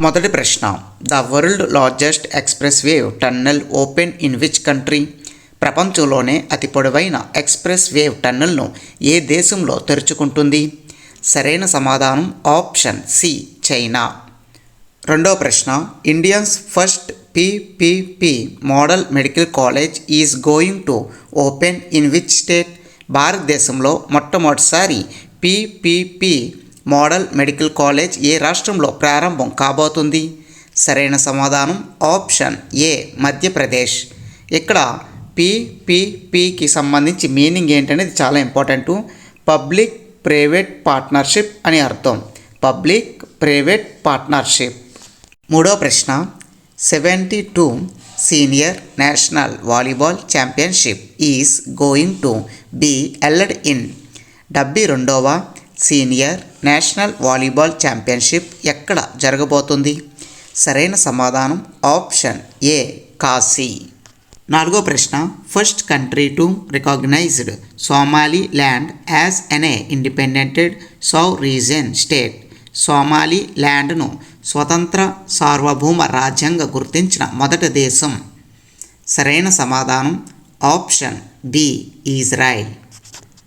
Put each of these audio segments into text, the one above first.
మొదటి ప్రశ్న. The world largest expressway tunnel open in which country ప్రపంచంలోనే అతి పొడవైన ఎక్స్ప్రెస్ వేవ్ టన్నెల్ను ఏ దేశంలో తెరుచుకుంటుంది? సరైన సమాధానం ఆప్షన్ సి చైనా రెండో ప్రశ్న. Indians first PPP model medical college is going to open in which state భారతదేశంలో మొట్టమొదటిసారి పిపిపి మోడల్ మెడికల్ కాలేజ్ ఏ రాష్ట్రంలో ప్రారంభం కాబోతుంది? సరైన సమాధానం ఆప్షన్ ఏ మధ్యప్రదేశ్. ఇక్కడ పిపిపికి సంబంధించి మీనింగ్ ఏంటనేది చాలా ఇంపార్టెంట్. పబ్లిక్ ప్రైవేట్ పార్ట్నర్షిప్ అని అర్థం. Public private partnership. మూడో ప్రశ్న. Seventy two senior national volleyball championship is going to be held in. డెబ్బై రెండవ సీనియర్ నేషనల్ వాలీబాల్ ఛాంపియన్షిప్ ఎక్కడ జరగబోతుంది? సరైన సమాధానం ఆప్షన్ ఏ కాశీ. నాలుగో ప్రశ్న first country to recognised Somaliland as an a independent sovereign state. Somali ల్యాండ్ను స్వతంత్ర సార్వభౌమ రాజ్యంగా గుర్తించిన మొదటి దేశం. సరైన సమాధానం ఆప్షన్ బి ఇజ్రాయిల్.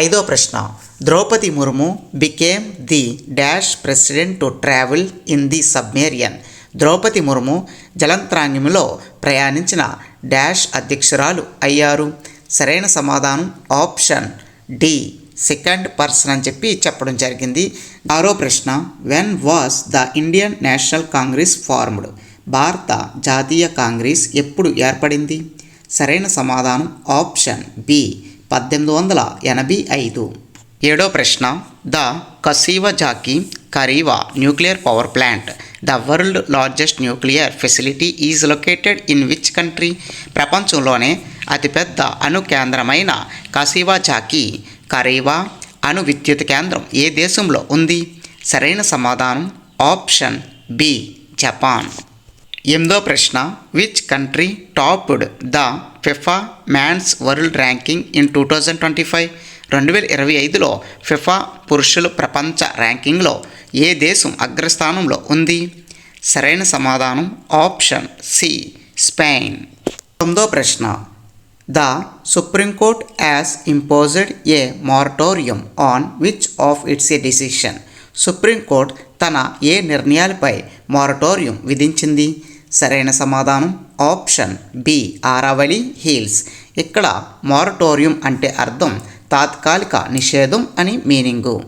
ఐదో ప్రశ్న Draupadi Murmu became the dash president to travel in the submarine Draupadi Murmu జలంత్రాంగ్యంలో ప్రయాణించిన డాష్ అధ్యక్షురాలు అయ్యారు. సరైన సమాధానం ఆప్షన్ డి సెకండ్ పర్సన్ అని చెప్పి చెప్పడం జరిగింది. ఆరో ప్రశ్న when was the Indian National Congress formed భారత జాతీయ కాంగ్రెస్ ఎప్పుడు ఏర్పడింది? సరైన సమాధానం ఆప్షన్ బి పద్దెనిమిది వందల ఎనభై ఐదు. ఏడో ప్రశ్న. The Kashiwazaki Kariwa nuclear power plant. The world largest nuclear facility is located in which country? ప్రపంచంలోనే అతిపెద్ద అణు కేంద్రమైన కసీవాజాకి కరీవా అణు విద్యుత్ కేంద్రం ఏ దేశంలో ఉంది? సరైన సమాధానం? Option B Japan. ఎనిమిదో ప్రశ్న. Which country topped the FIFA men's world ranking in two thousand twenty five? రెండు వేల ఇరవై ఐదులో ఫిఫా పురుషుల ప్రపంచ ర్యాంకింగ్లో ఏ దేశం అగ్రస్థానంలో ఉంది? సరైన సమాధానం ఆప్షన్ సి స్పెయిన్. తొమ్మిదో ప్రశ్న. The Supreme Court has imposed a moratorium on which of its a decision? Supreme Court తన ఏ నిర్ణయాలపై మారటోరియం విధించింది? సరైన సమాధానం ఆప్షన్ బి ఆరావళి హీల్స్. ఇక్కడ మారటోరియం అంటే అర్థం తాత్కాలిక నిషేధం అని మీనింగు.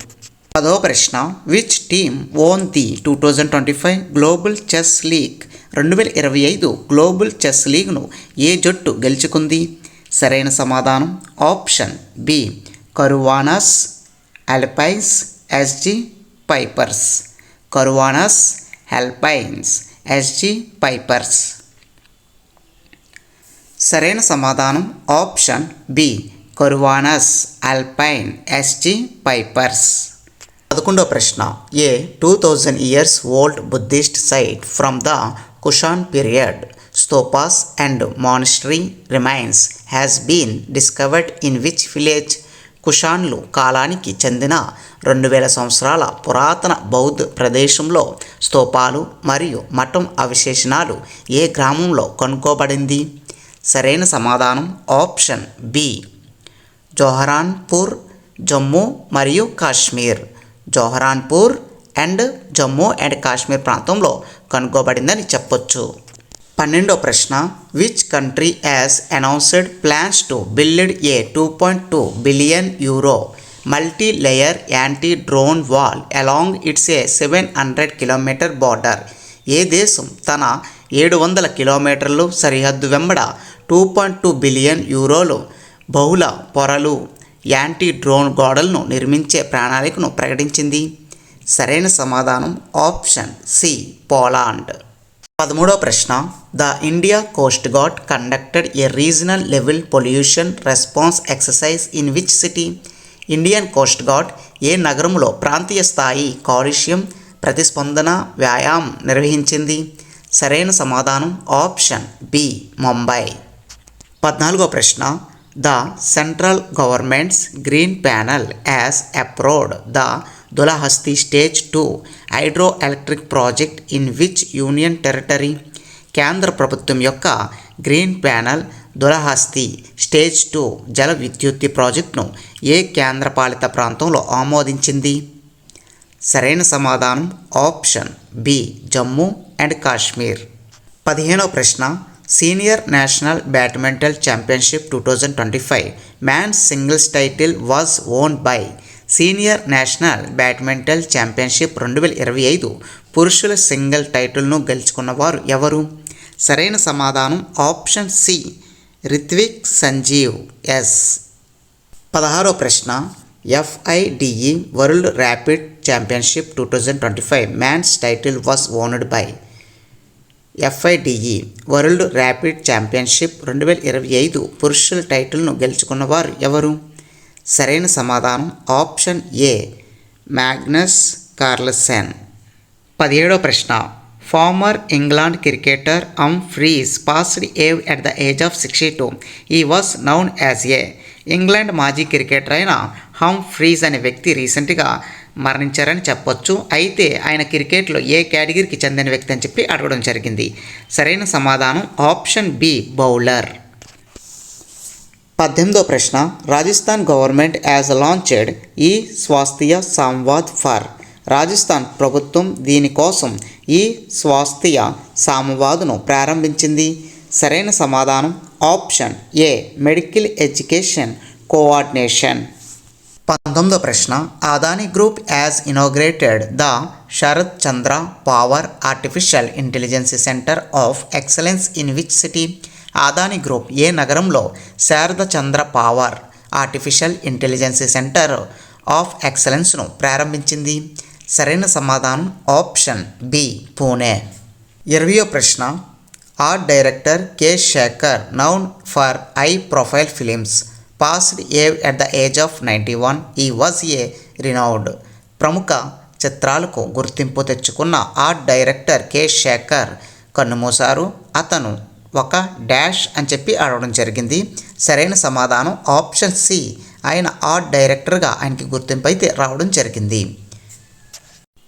పదో ప్రశ్న which team won the two thousand twenty five global chess league రెండు వేల ఇరవై ఐదు గ్లోబల్ చెస్ లీగ్ను ఏ జట్టు గెలుచుకుంది? సరైన సమాధానం option B కరువానస్ Alpines SG Pipers. కరువానస్ హెల్పైన్స్ SG Pipers. సరైన సమాధానం ఆప్షన్ బి కరువానస్ అల్పైన్ ఎస్జి పైపర్స్ పదకొండో ప్రశ్న. A two thousand years old Buddhist site from the Kushan period stupas and monastery remains has been discovered in which village కుషాన్లు కాలానికి చెందిన రెండు వేల సంవత్సరాల పురాతన బౌద్ధ ప్రదేశంలో స్తూపాలు మరియు మఠం అవశేషణాలు ఏ గ్రామంలో కనుక్కోబడింది? సరైన సమాధానం ఆప్షన్ బి జోహరాన్పూర్ జమ్మూ మరియు కాశ్మీర్. జోహరాన్పూర్ అండ్ జమ్మూ అండ్ కాశ్మీర్ ప్రాంతంలో కనుగొబడిందని చెప్పొచ్చు. పన్నెండో ప్రశ్న which country has announced plans to build a two point two billion euro multi layer anti drone wall along its a seven hundred kilometre border ఏ దేశం తన ఏడు వందల కిలోమీటర్లు సరిహద్దు వెంబడ టూ పాయింట్ టూ బిలియన్ యూరోలు బహుళ పొరలు యాంటీ డ్రోన్ గోడలను నిర్మించే ప్రణాళికను ప్రకటించింది. సరైన సమాధానం ఆప్షన్ సి పోలాండ్. పదమూడవ ప్రశ్న. The India coast guard conducted a regional level pollution response exercise in which city? Indian coast guard ఏ నగరంలో ప్రాంతీయ స్థాయి కాలుష్యం ప్రతిస్పందన వ్యాయామం నిర్వహించింది? సరైన సమాధానం ఆప్షన్ బి ముంబై. పద్నాలుగో ప్రశ్న. The central government's green panel has approved the Dulhasti stage two hydro electric project in which union territory. కేంద్ర ప్రభుత్వం యొక్క green panel Dulhasti stage two జల విద్యుత్ ప్రాజెక్టును ఏ కేంద్రపాలిత ప్రాంతంలో ఆమోదించింది? సరైన సమాధానం option B Jammu and Kashmir. పదిహేనో ప్రశ్న. Senior national badminton championship two thousand twenty five men's singles title was won by senior national badminton championship రెండు వేల ఇరవై ఐదు పురుషుల సింగిల్ టైటిల్ను గెలుచుకున్నవారు ఎవరు? సరైన సమాధానం option C Rithvik Sanjeev. S పదహారో ప్రశ్న F I D E world rapid championship two thousand twenty five men's title was won by F I D E world rapid championship రెండు వేల ఇరవై ఐదు పురుషుల టైటిల్ను గెలుచుకున్నవారు ఎవరు? సరైన సమాధానం ఆప్షన్ ఏ మ్యాగ్నస్ కార్లసెన్. పదిహేడో ప్రశ్న. Former England cricketer Am Freeze passed away at the age of sixty two. He was known as a England మాజీ క్రికెటర్ అయిన హమ్ ఫ్రీజ్ అనే వ్యక్తి రీసెంట్గా మరణించారని చెప్పొచ్చు. అయితే ఆయన క్రికెట్లో ఏ కేటగిరీకి చెందిన వ్యక్తి అని చెప్పి అడగడం జరిగింది. సరైన సమాధానం ఆప్షన్ బి బౌలర్. పద్దెనిమిదో ప్రశ్న. రాజస్థాన్ గవర్నమెంట్ యాజ్ లాంచెడ్ ఈ స్వాస్థ్య సంవాద్ ఫర్. రాజస్థాన్ ప్రభుత్వం దీనికోసం ఈ స్వాస్థ్య సామవాదును ప్రారంభించింది. సరైన సమాధానం option A medical education coordination. పంతొమ్మిదో ప్రశ్న Adani group has inaugurated the Sharad Chandra Pawar artificial intelligence centre of excellence in which city? Adani group ఏ నగరంలో Sharada Chandra Pawar artificial intelligence centre of ఎక్సలెన్స్ను ప్రారంభించింది? సరైన సమాధానం ఆప్షన్ బి పూణే. ఇరవయో ప్రశ్న art director K Shekhar known for high profile films. Passed away at the age of ninety one he was a renowned ప్రముఖ చిత్రాలకు గుర్తింపు తెచ్చుకున్న ఆర్ట్ డైరెక్టర్ కె శేఖర్ కన్నుమూశారు. అతను ఒక డాష్ అని చెప్పి అడగడం జరిగింది. సరైన సమాధానం ఆప్షన్ సి ఆయన ఆర్ట్ డైరెక్టర్గా ఆయనకి గుర్తింపు అయితే రావడం జరిగింది.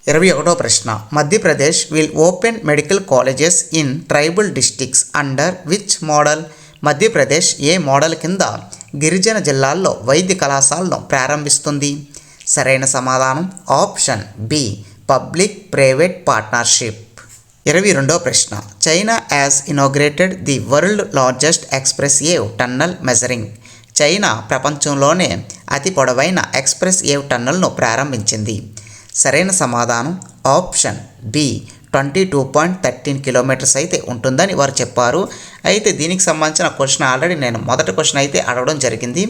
ఇరవై ఒకటో ప్రశ్న. Madhya Pradesh will open medical colleges in tribal districts under which model Madhya Pradesh A model కింద గిరిజన జిల్లాల్లో వైద్య కళాశాలను ప్రారంభిస్తుంది. సరైన సమాధానం option B public private partnership. ఇరవై రెండో ప్రశ్న China has inaugurated the world largest expressway tunnel measuring China ప్రపంచంలోనే అతి పొడవైన ఎక్స్ప్రెస్ ఏవ్ టన్నల్ను ప్రారంభించింది. సరైన సమాధానం option B twenty two point thirteen kilometres అయితే ఉంటుందని వారు చెప్పారు. అయితే దీనికి సంబంధించిన క్వశ్చన్ ఆల్రెడీ నేను మొదటి క్వశ్చన్ అయితే అడగడం జరిగింది.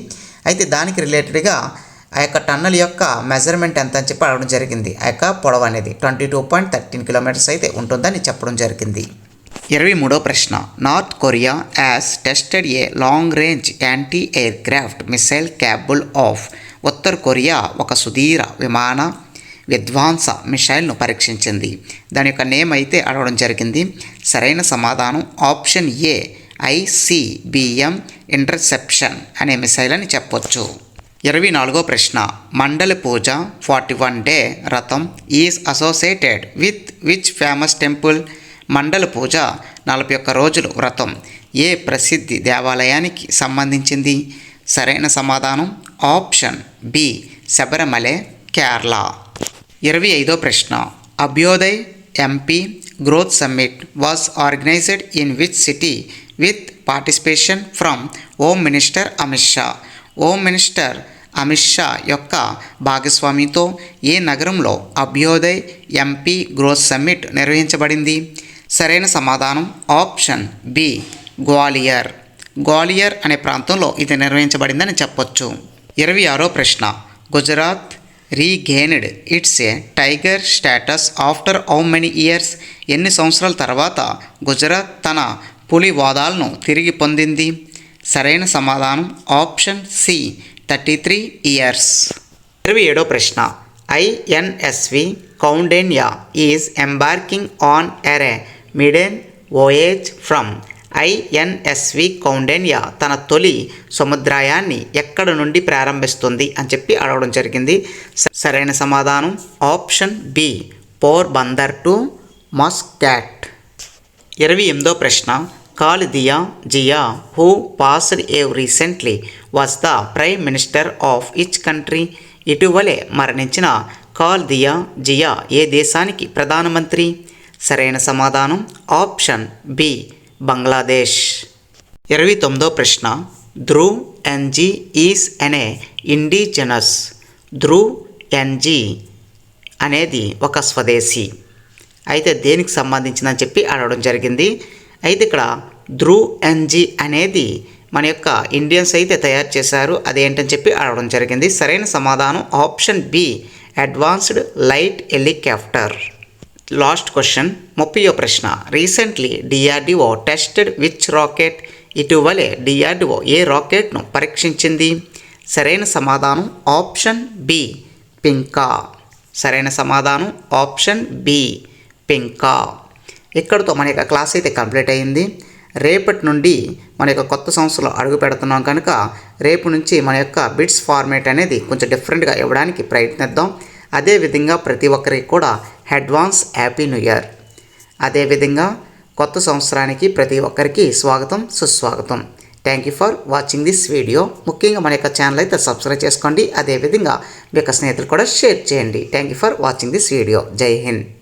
అయితే దానికి రిలేటెడ్గా ఆ యొక్క టన్నల్ యొక్క మెజర్మెంట్ ఎంత అని చెప్పి అడగడం జరిగింది. ఆ యొక్క పొడవు అనేది twenty two point thirteen kilometres అయితే ఉంటుందని చెప్పడం జరిగింది. ఇరవై మూడో ప్రశ్న. North Korea has tested a long range anti aircraft missile capable of Uttara Korea ఒక సుదీర విమాన విధ్వంస మిసైల్ను పరీక్షించింది. దాని యొక్క నేమ్ అయితే అడగడం జరిగింది. సరైన సమాధానం ఆప్షన్ ఏ ఐసిబిఎం ఇంటర్సెప్షన్ అనే మిసైల్ అని చెప్పొచ్చు. ఇరవై నాలుగో ప్రశ్న Mandala Puja forty one day రథం is associated with which famous temple? Mandala Puja నలభై ఒక్క రోజులు వ్రతం. ఏ ప్రసిద్ధి దేవాలయానికి సంబంధించింది? సరైన సమాధానం ఆప్షన్ బి శబరిమలే కేరళ. ఇరవై ఐదో ప్రశ్న. Abhyuday MP growth summit was organised in which city with participation from home minister Amit Shah home minister Amit Shah యొక్క భాగస్వామితో ఏ నగరంలో అభ్యోదయ్ ఎంపీ గ్రోత్ సమ్మిట్ నిర్వహించబడింది? సరైన సమాధానం ఆప్షన్ బి గ్వాలియర్. గ్వాలియర్ అనే ప్రాంతంలో ఇది నిర్వహించబడిందని చెప్పొచ్చు. ఇరవై ఆరో ప్రశ్న. Gujarat regained its a tiger status after how many years ఎన్ని సంవత్సరాల తర్వాత గుజరాత్ తన పులి వాదాలను తిరిగి పొందింది? సరైన సమాధానం? Option C thirty three years ఇరవై ఏడో ప్రశ్న. INSV Kaundinya is embarking on a maiden voyage from INSV Kaundinya తన తొలి సముద్రాయాన్ని ఎక్కడ నుండి ప్రారంభిస్తుంది అని చెప్పి అడగడం జరిగింది. సరైన సమాధానం? Option B Porbandar to Muscat ఇరవై ఎనిమిదో ప్రశ్న. Khaleda Zia who passed away recently? Was the prime minister of which country? ఇటీవలే మరణించిన కాల్దియా జియా ఏ దేశానికి ప్రధానమంత్రి? సరైన సమాధానం? Option B Bangladesh. ఇరవై తొమ్మిదో ప్రశ్న. ధ్రువ్ ఎన్జీ ఈస్ అనే ఇండిజనస్. ధ్రువ్ ఎన్జీ అనేది ఒక స్వదేశీ. అయితే దేనికి సంబంధించిందని చెప్పి అడగడం జరిగింది. అయితే ఇక్కడ ధ్రువ్ ఎన్జీ అనేది మన యొక్క ఇండియన్స్ అయితే తయారు చేశారు. అదేంటని చెప్పి అడగడం జరిగింది. సరైన సమాధానం option B advanced light helicopter. Last question ముప్పయో ప్రశ్న. Recently DRDO tested which rocket? ఇటీవలే డిఆర్డిఓ ఏ రాకెట్ను పరీక్షించింది? సరైన సమాధానం ఆప్షన్ బి పింకా. సరైన సమాధానం ఆప్షన్ బి పింకా. ఇక్కడితో మన యొక్క క్లాస్ అయితే కంప్లీట్ అయింది. రేపటి నుండి మన యొక్క కొత్త సంవత్సరంలో అడుగు పెడుతున్నాం కనుక రేపు నుంచి మన యొక్క బిట్స్ ఫార్మేట్ అనేది కొంచెం డిఫరెంట్గా ఇవ్వడానికి ప్రయత్నిద్దాం. అదేవిధంగా ప్రతి ఒక్కరికి కూడా అడ్వాన్స్ హ్యాపీ న్యూ ఇయర్. అదేవిధంగా కొత్త సంవత్సరానికి ప్రతి ఒక్కరికి స్వాగతం సుస్వాగతం. Thank you for watching this video ముఖ్యంగా మన యొక్క ఛానల్ అయితే సబ్స్క్రైబ్ చేసుకోండి. అదేవిధంగా మీ యొక్క స్నేహితులు కూడా షేర్ చేయండి. Thank you for watching this video Jai Hind